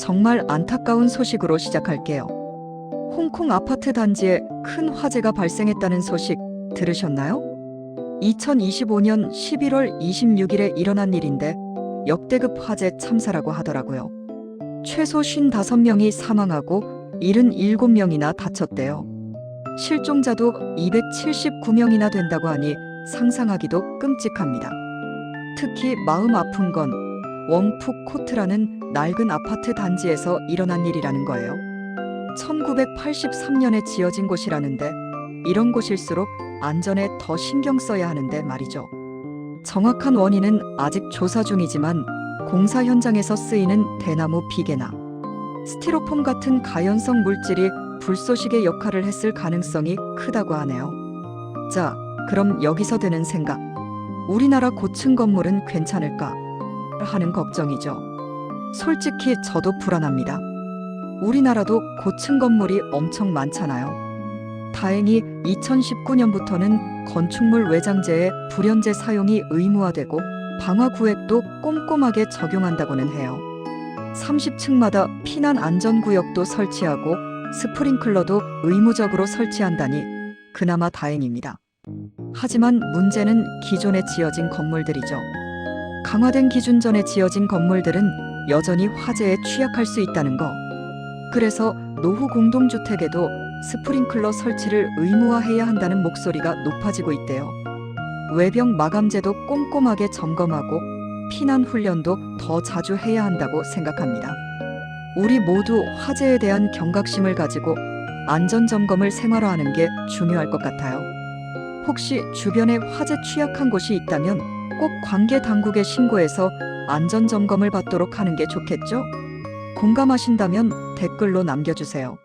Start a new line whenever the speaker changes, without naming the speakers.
정말 안타까운 소식으로 시작할게요. 홍콩 아파트 단지에 큰 화재가 발생했다는 소식 들으셨나요? 2025년 11월 26일에 일어난 일인데 역대급 화재 참사라고 하더라고요. 최소 55명이 사망하고 77명이나 다쳤대요. 실종자도 279명이나 된다고 하니 상상하기도 끔찍합니다. 특히 마음 아픈 건 원푸 코트라는 낡은 아파트 단지에서 일어난 일이라는 거예요. 1983년에 지어진 곳이라는데 이런 곳일수록 안전에 더 신경 써야 하는데 말이죠. 정확한 원인은 아직 조사 중이지만 공사 현장에서 쓰이는 대나무 비계나 스티로폼 같은 가연성 물질이 불쏘시개 역할을 했을 가능성이 크다고 하네요. 자, 그럼 여기서 드는 생각. 우리나라 고층 건물은 괜찮을까? 하는 걱정이죠. 솔직히 저도 불안합니다. 우리나라도 고층 건물이 엄청 많잖아요. 다행히 2019년부터는 건축물 외장재의 불연재 사용이 의무화되고 방화 구획도 꼼꼼하게 적용한다고는 해요. 30층마다 피난 안전 구역도 설치하고 스프링클러도 의무적으로 설치한다니 그나마 다행입니다. 하지만 문제는 기존에 지어진 건물들이죠. 강화된 기준 전에 지어진 건물들은 여전히 화재에 취약할 수 있다는 거. 그래서 노후 공동주택에도 스프링클러 설치를 의무화해야 한다는 목소리가 높아지고 있대요. 외벽 마감재도 꼼꼼하게 점검하고 피난 훈련도 더 자주 해야 한다고 생각합니다. 우리 모두 화재에 대한 경각심을 가지고 안전 점검을 생활화하는 게 중요할 것 같아요. 혹시 주변에 화재 취약한 곳이 있다면 꼭 관계 당국에 신고해서 안전 점검을 받도록 하는 게 좋겠죠? 공감하신다면 댓글로 남겨주세요.